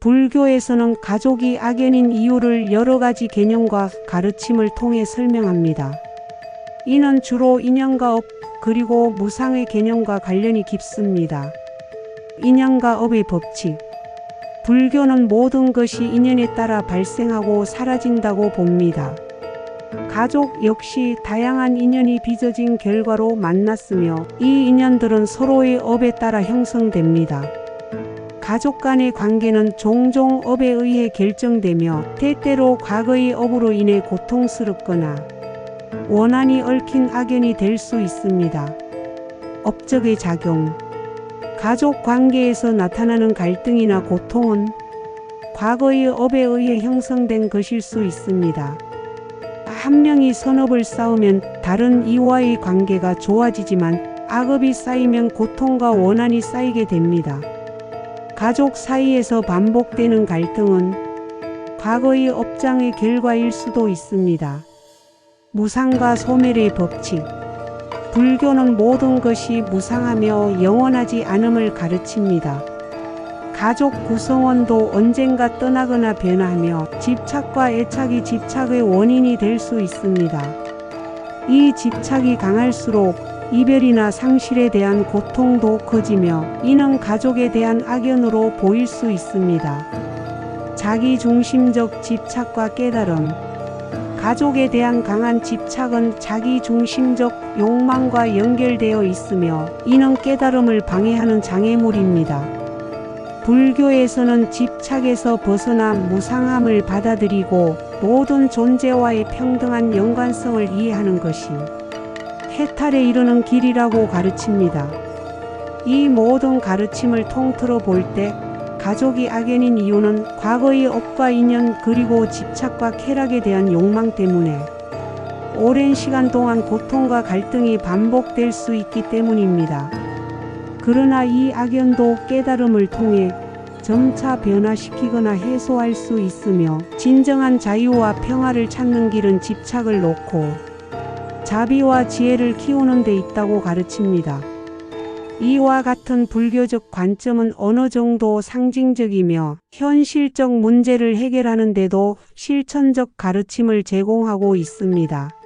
불교에서는 가족이 악연인 이유를 여러 가지 개념과 가르침을 통해 설명합니다. 이는 주로 인연과 업 그리고 무상의 개념과 관련이 깊습니다. 인연과 업의 법칙. 불교는 모든 것이 인연에 따라 발생하고 사라진다고 봅니다. 가족 역시 다양한 인연이 빚어진 결과로 만났으며 이 인연들은 서로의 업에 따라 형성됩니다. 가족 간의 관계는 종종 업에 의해 결정되며 때때로 과거의 업으로 인해 고통스럽거나 원한이 얽힌 악연이 될 수 있습니다. 업적의 작용 가족 관계에서 나타나는 갈등이나 고통은 과거의 업에 의해 형성된 것일 수 있습니다. 한 명이 선업을 쌓으면 다른 이와의 관계가 좋아지지만 악업이 쌓이면 고통과 원한이 쌓이게 됩니다. 가족 사이에서 반복되는 갈등은 과거의 업장의 결과일 수도 있습니다. 무상과 소멸의 법칙. 불교는 모든 것이 무상하며 영원하지 않음을 가르칩니다. 가족 구성원도 언젠가 떠나거나 변하며 집착과 애착이 집착의 원인이 될 수 있습니다. 이 집착이 강할수록 이별이나 상실에 대한 고통도 커지며 이는 가족에 대한 악연으로 보일 수 있습니다. 자기 중심적 집착과 깨달음 가족에 대한 강한 집착은 자기 중심적 욕망과 연결되어 있으며 이는 깨달음을 방해하는 장애물입니다. 불교에서는 집착에서 벗어나 무상함을 받아들이고 모든 존재와의 평등한 연관성을 이해하는 것이 해탈에 이르는 길이라고 가르칩니다. 이 모든 가르침을 통틀어 볼 때 가족이 악연인 이유는 과거의 업과 인연 그리고 집착과 쾌락에 대한 욕망 때문에 오랜 시간 동안 고통과 갈등이 반복될 수 있기 때문입니다. 그러나 이 악연도 깨달음을 통해 점차 변화시키거나 해소할 수 있으며 진정한 자유와 평화를 찾는 길은 집착을 놓고 자비와 지혜를 키우는 데 있다고 가르칩니다. 이와 같은 불교적 관점은 어느 정도 상징적이며 현실적 문제를 해결하는 데도 실천적 가르침을 제공하고 있습니다.